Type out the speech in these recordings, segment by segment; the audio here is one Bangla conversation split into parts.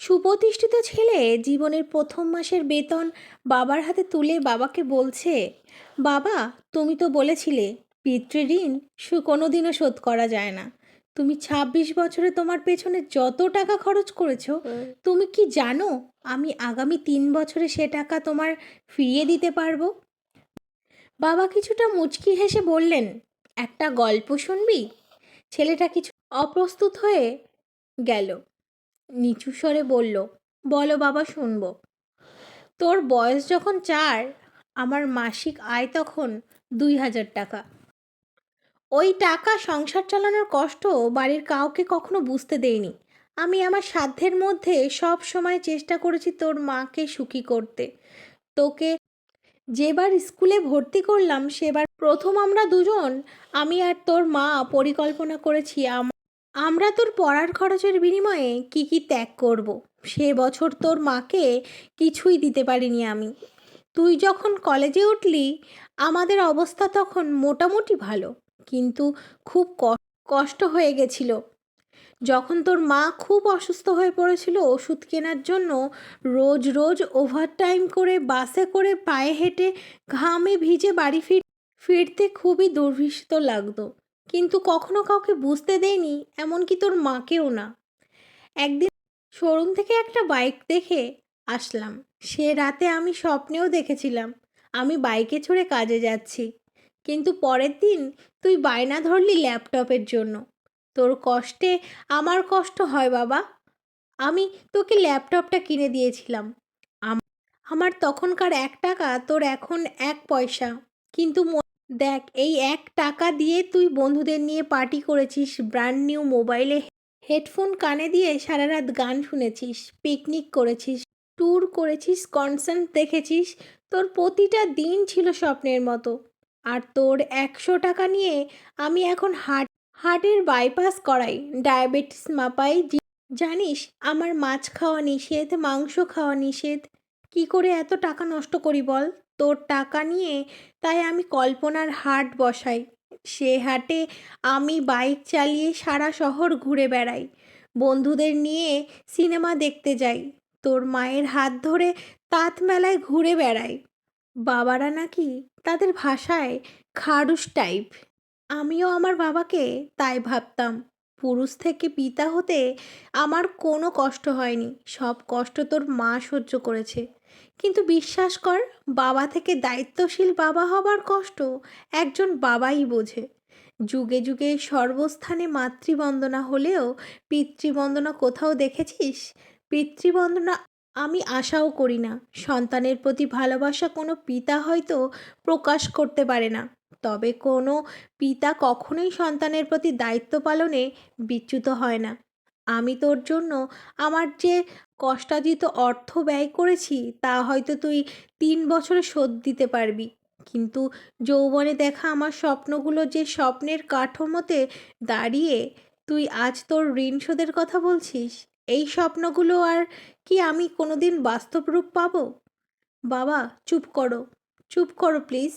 সুপ্রতিষ্ঠিত ছেলে জীবনের প্রথম মাসের বেতন বাবার হাতে তুলে বাবাকে বলছে, বাবা, তুমি তো বলেছিলে পিতৃঋণ সু কোনোদিনও শোধ করা যায় না। তুমি ছাব্বিশ বছরে তোমার পেছনে যত টাকা খরচ করেছ, তুমি কি জানো আমি আগামী তিন বছরে সে টাকা তোমার ফিরিয়ে দিতে পারব? বাবা কিছুটা মুচকি হেসে বললেন, একটা গল্প শুনবি? ছেলেটা কিছু অপ্রস্তুত হয়ে গেল। নিচু স্বরে বলল, বলো বাবা, শুনব। তোর বয়স যখন চার, আমার মাসিক আয় তখন দুই হাজার টাকা। ওই টাকা সংসার চালানোর কষ্ট বাড়ির কাউকে কখনো বুঝতে দেইনি। আমি আমার সাধ্যের মধ্যে সব সময় চেষ্টা করেছি তোর মাকে সুখী করতে। তোকে যেবার স্কুলে ভর্তি করলাম, সেবার প্রথম আমরা দুজন, আমি আর তোর মা পরিকল্পনা করেছি আমরা তোর পড়ার খরচের বিনিময়ে কি কি ত্যাগ করব। সে বছর তোর মাকে কিছুই দিতে পারিনি আমি। তুই যখন কলেজে উঠলি, আমাদের অবস্থা তখন মোটামুটি ভালো, কিন্তু খুব কষ্ট হয়ে গেছিল। যখন তোর মা খুব অসুস্থ হয়ে পড়েছিল ওষুধ কেনার জন্য, রোজ রোজ ওভারটাইম করে বাসে করে পায়ে হেঁটে ঘামে ভিজে বাড়ি ফির, ফিরতে খুবই দুর্বিষিত লাগতো। কিন্তু কখনো কাউকে বুঝতে দেয়নি, এমনকি তোর মাকেও না। একদিন শোরুম থেকে একটা বাইক দেখে আসলাম। সে রাতে আমি স্বপ্নেও দেখেছিলাম, আমি বাইকে চড়ে কাজে যাচ্ছি। কিন্তু পরের দিন তুই বায়না ধরলি ল্যাপটপের জন্য। তোর কষ্টে আমার কষ্ট হয় বাবা। আমি তোকে ল্যাপটপটা কিনে দিয়েছিলাম। আমার তখনকার এক টাকা, তোর এখন এক পয়সা। কিন্তু দেখ, এই এক টাকা দিয়ে তুই বন্ধুদের নিয়ে পার্টি করেছিস ব্র্যান্ড নিউ মোবাইলে হেডফোন কানে দিয়ে সারা রাত গান শুনেছিস পিকনিক করেছিস ট্যুর করেছিস কনসার্ট দেখেছিস, তোর প্রতিটা দিন ছিল স্বপ্নের মতো। আর তোর একশো টাকা নিয়ে আমি এখন হার্ট হার্টের বাইপাস করাই ডায়াবেটিস মাপাই জানিস আমার মাছ খাওয়া নিষেধ, মাংস খাওয়া নিষেধ, কি করে এত টাকা নষ্ট করি বল? তোর টাকা নিয়ে তাই আমি কল্পনার হাট বসাই। সে হাটে আমি বাইক চালিয়ে সারা শহর ঘুরে বেড়াই। বন্ধুদের নিয়ে সিনেমা দেখতে যাই। তোর মায়ের হাত ধরে তাঁত মেলায় ঘুরে বেড়াই। বাবারা নাকি তাদের ভাষায় খারুস টাইপ আমিও আমার বাবাকে তাই ভাবতাম। পুরুষ থেকে পিতা হতে আমার কোনো কষ্ট হয়নি। সব কষ্ট তোর মা সহ্য করেছে। কিন্তু বিশ্বাস কর, বাবা থেকে দায়িত্বশীল বাবা হবার কষ্ট একজন বাবাই বোঝে। যুগে যুগে সর্বস্থানে মাতৃবন্দনা হলেও পিতৃবন্দনা কোথাও দেখেছিস? পিতৃবন্দনা আমি আশাও করি না। সন্তানের প্রতি ভালোবাসা কোনো পিতা হয়তো প্রকাশ করতে পারে না। তবে কোনো পিতা কখনোই সন্তানের প্রতি দায়িত্ব পালনে বিচ্যুত হয় না। আমি তোর জন্য আমার যে কষ্টার্জিত অর্থ ব্যয় করেছি, তা হয়তো তুই তিন বছরে শোধ দিতে পারবি। কিন্তু যৌবনে দেখা আমার স্বপ্নগুলো যে স্বপ্নের কাঠামোতে দাঁড়িয়ে, তুই আজ তোর ঋণ শোধের কথা বলছিস? এই স্বপ্নগুলো আর কি আমি কোনোদিন বাস্তব রূপ পাবো? বাবা, চুপ করো। চুপ করো, প্লিজ।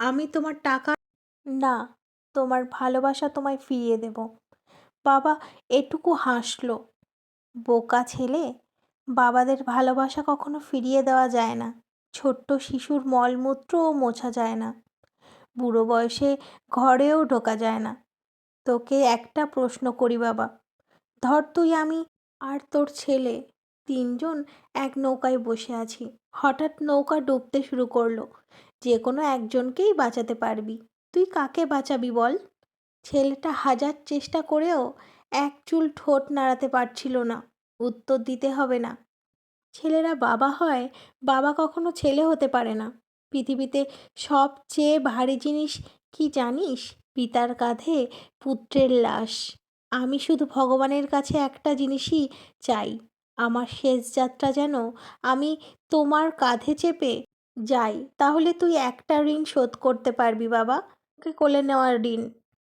আমি তোমার টাকা না, তোমার ভালোবাসা তোমায় ফিরিয়ে দেব। বাবা এটুকু হাসলো। বোকা ছেলে, বাবাদের ভালোবাসা কখনো ফিরিয়ে দেওয়া যায় না। ছোট্ট শিশুর মলমূত্রও মোছা যায় না। বুড়ো বয়সে ঘরেও ঢোকা যায় না। তোকে একটা প্রশ্ন করি বাবা। ধর তুই আমি আর তোর ছেলে তিনজন এক নৌকায় বসে আছি। হঠাৎ নৌকা ডুবতে শুরু করল। যে কোনো একজনকেই বাঁচাতে পারবি। তুই কাকে বাঁচাবি বল? ছেলেটা হাজার চেষ্টা করেও এক চুল ঠোঁট নাড়াতে পারছিল না। উত্তর দিতে হবে না। ছেলেরা বাবা হয়, বাবা কখনো ছেলে হতে পারে না। পৃথিবীতে সবচেয়ে ভারী জিনিস কি জানিস? পিতার কাঁধে পুত্রের লাশ। আমি শুধু ভগবানের কাছে একটা জিনিসই চাই। আমার শেষ যাত্রা যেন আমি তোমার কাঁধে চেপে যাই তাহলে তুই একটা ঋণ শোধ করতে পারবি বাবা। ওকে কোলে নেওয়ার ঋণ।